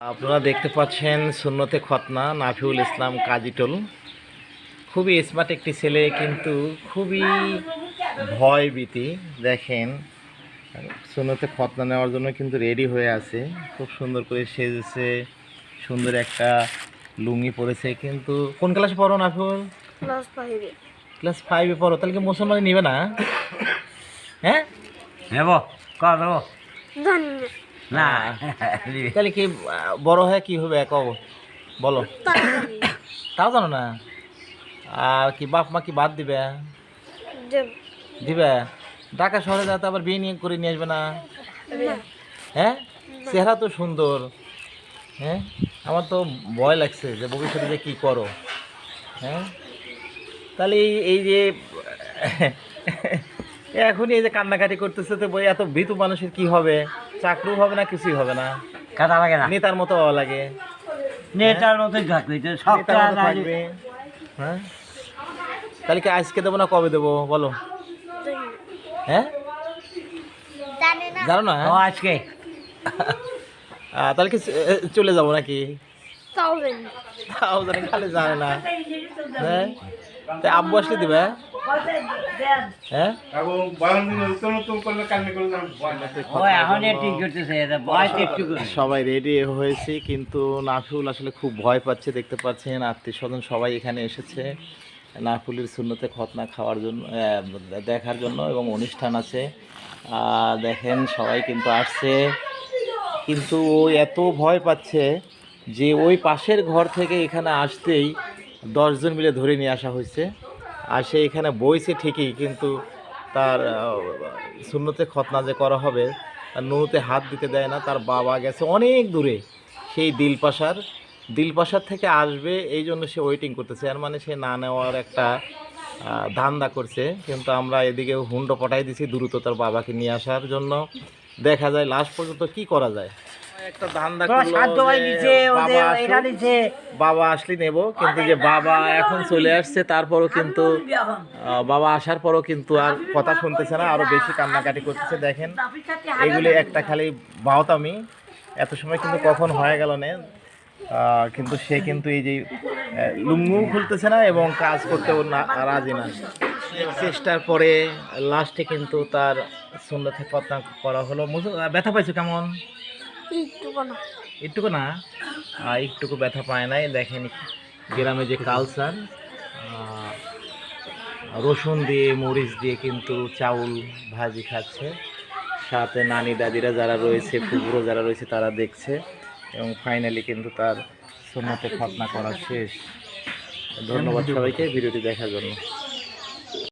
আপনারা দেখতে পাচ্ছেন সুন্নতে খতনা নাফিউল ইসলাম কাজিটল খুবই স্মার্ট একটি ছেলে কিন্তু খুবই ভয় ভয়ভীতি দেখেন। সুন্নতে খতনা নেওয়ার জন্য কিন্তু রেডি হয়ে আছে। খুব সুন্দর করে সেজেছে সুন্দর একটা লুঙ্গি পরেছে কিন্তু কোন ক্লাসে পড়ো নাফিউল? ক্লাস ফাইভে ক্লাস ফাইভে পড়ো তাহলে কি মুসলমানি নিবে না? হ্যাঁ? নেব কর জানি না তাহলে কি বড় হয়ে কি হবে? কব বলো। তাও জানো না? আর কি বাপ মা কি বাদ দিবে? দিবে। ঢাকা শহরে যাতে আবার বিয়ে নিয়ে করে নিয়ে আসবে না? হ্যাঁ? চেহারা তো সুন্দর। হ্যাঁ? আমার তো ভয় লাগছে যে ভবিষ্যতে যে কী করো। হ্যাঁ? তাহলে এই- এই যে এখনই এই যে কান্নাকাটি করতেছে তো বই এত ভীতু মানুষের কি হবে? চাকরিও হবে না কিছুই হবে না। কাটা লাগে না। নেতার মতো হওয়া লাগে। নেতার মতো থাকবে সব থাকবে। হ্যাঁ? তাহলে কি আজকে দেবো না কবে দেবো? বলো। হ্যাঁ? জানি না। জানো না ও আজকে। তাহলে কি চলে যাব নাকি? খালি জানে না। হ্যাঁ? তাই আব্বু আসলে দিবে হ্যাঁ? করে। সবাই রেডি হয়েছে কিন্তু নাফিউল আসলে খুব ভয় পাচ্ছে দেখতে পাচ্ছেন আত্মীয় স্বজন সবাই এখানে এসেছে। নাফিউলের শূন্যতে খতনা খাওয়ার জন্য দেখার জন্য এবং অনুষ্ঠান আছে। দেখেন সবাই কিন্তু আসছে। কিন্তু ও এত ভয় পাচ্ছে যে ওই পাশের ঘর থেকে এখানে আসতেই দশজন মিলে ধরে নিয়ে আসা হয়েছে। আর সে এখানে বইছে ঠিকই, কিন্তু তার শূন্যতে খতনা যে করা হবে তার নুতে হাত দিতে দেয় না, তার বাবা গেছে অনেক দূরে সেই দিলপাশার। দিলপাশার থেকে আসবে, এই জন্য সে ওয়েটিং করতেছে। আর মানে সে না নেওয়ার একটা ধান্দা করছে। কিন্তু আমরা এদিকে হুন্ডো পটাই দিছি দ্রুত তার বাবাকে নিয়ে আসার জন্য। দেখা যায় লাস্ট পর্যন্ত কি করা যায়? একটা ধান্দা করল বাবা আসলে নেব কিন্তু যে বাবা এখন চলে আসছে তারপরও কিন্তু বাবা আসার পরও কিন্তু আর কথা শুনতেছে না আরও বেশি কান্নাকাটি করতেছে দেখেন এগুলি একটা খালি বাহতামি এত সময় কিন্তু কখন হয়ে গেল না কিন্তু সে কিন্তু এই যে লুঙ্গু খুলতেছে না এবং কাজ করতেও না রাজি না। চেষ্টার পরে লাস্টে কিন্তু তার সুন্দর করা হলো। ব্যথা পাইছো কেমন? একটুকু না একটুকু ব্যথা পায় নাই। দেখেন গ্রামে যে কালচার রসুন দিয়ে মরিচ দিয়ে কিন্তু চাউল ভাজি খাচ্ছে। সাথে নানি দাদিরা যারা রয়েছে ফুপুরো যারা রয়েছে তারা দেখছে। এবং ফাইনালি কিন্তু তার সোনাতে খতনা করা শেষ। ধন্যবাদ সবাইকে ভিডিওটি দেখার জন্য।